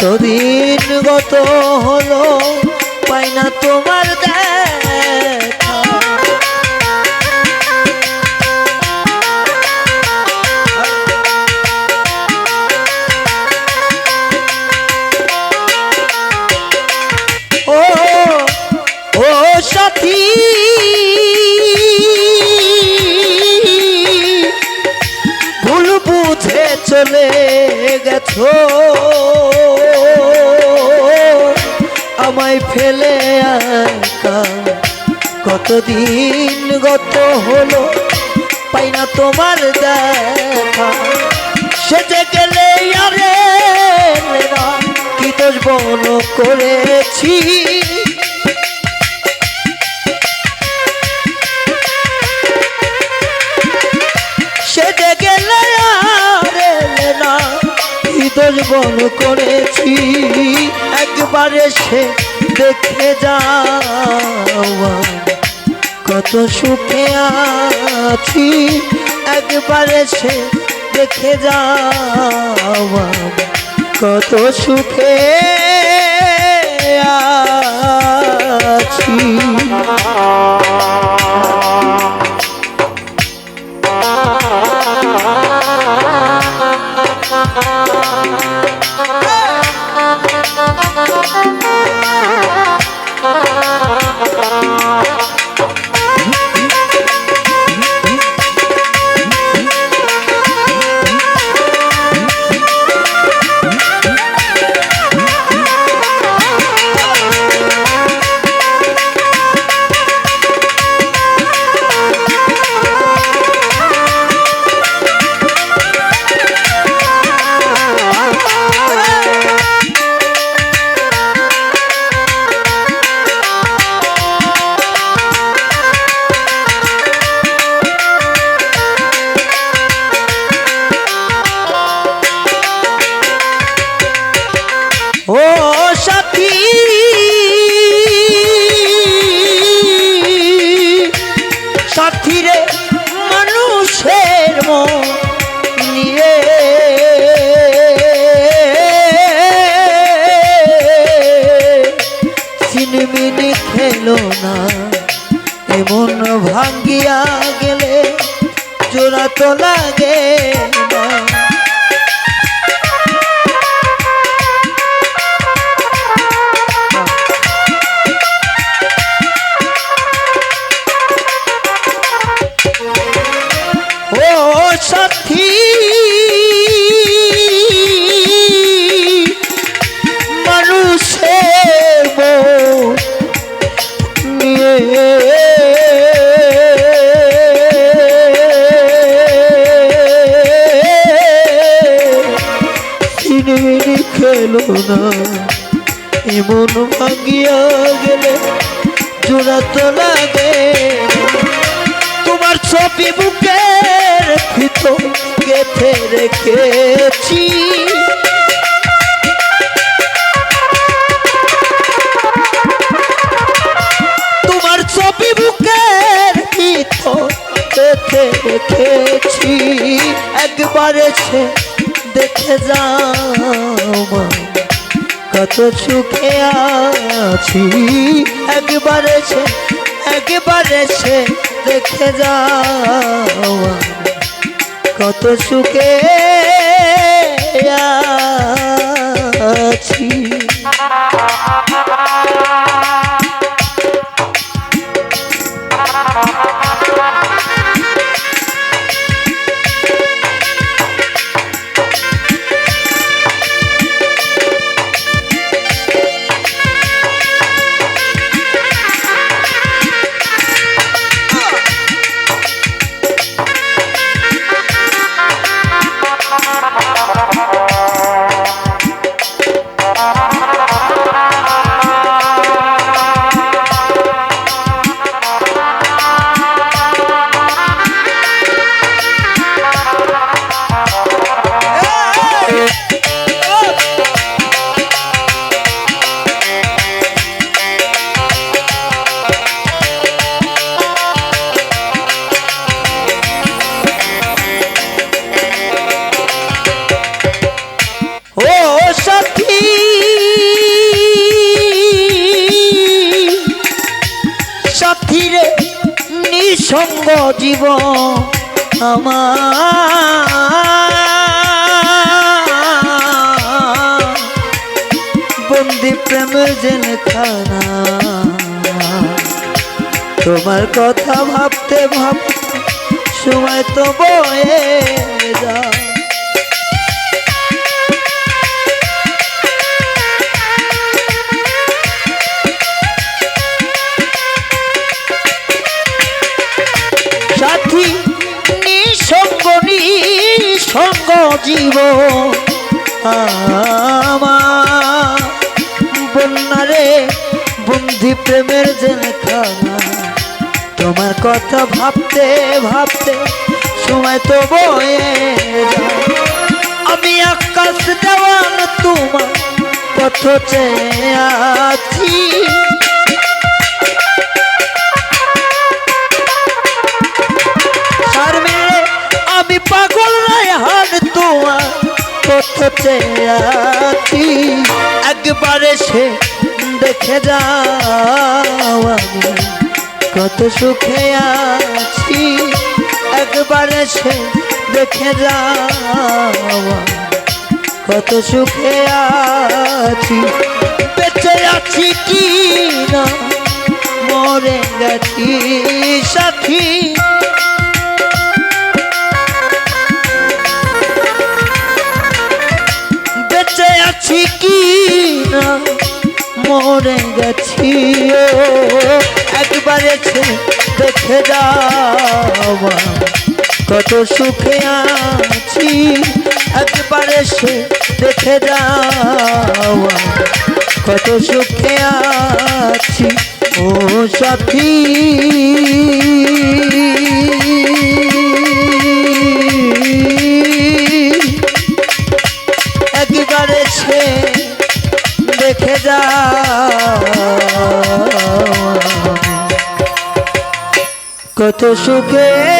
কতদিন গত হলো পাই না তোমার দেখা। ও ও সাথী। চলে গেছো। আমায় ফেলে কতদিন গত হলো, পাই না তোমার দেখা। সেজে গেলে আরে, কি দোষ বন করেছি? দোষ বন করেছি, একবারে সে দেখে যাওয়া কত সুখে আছি, একবারে সে দেখে যাওয়া কত সুখে আছি। মানুষের মন নিয়ে সিনমিনি খেলো না। এমন ভাঙ্গিয়া গেলে জোড়া তো লাগে না। সাথী। মানুষের মন এমন ভাঙিয়া গেলে জোড়া তো লাগে তোমার ছবি ভিতর রেখেছি তোমার ছবি বুকের ভিতর রেখেছি একবারে সে দেখে যাও কত সুখে আছি। একবারে সে একবারে সে দেখে যাও কত সুখে আছি নিঃসঙ্গ জীব আমার। বন্দি প্রেমের জেনে থানা তোমার কথা ভাবতে ভাবতে সময় তো বয়ে যায়। জীব আমার বন্যারে বন্ধি প্রেমের জেনে তোমার কথা ভাবতে ভাবতে সময় তো বয়ে আমি আকাশ দেওয়ান তোমার পথ চেয়ে আছি। আমি পাগল তোমার পথতে আছি একবারে সে দেখে যাও আমি। কত সুখে আছি। একবারে সে দেখে যাও কত সুখে আছি। বেঁচে আছি কি না? মরে গেছি সাথী। আছি কি না? মরে গেছি একবারে দেখে যাওয়া কত সুখে আছি। একবারে সে দেখে যাওয়া কত সুখে আছি ও সাথী। দেখে যা কত সুখে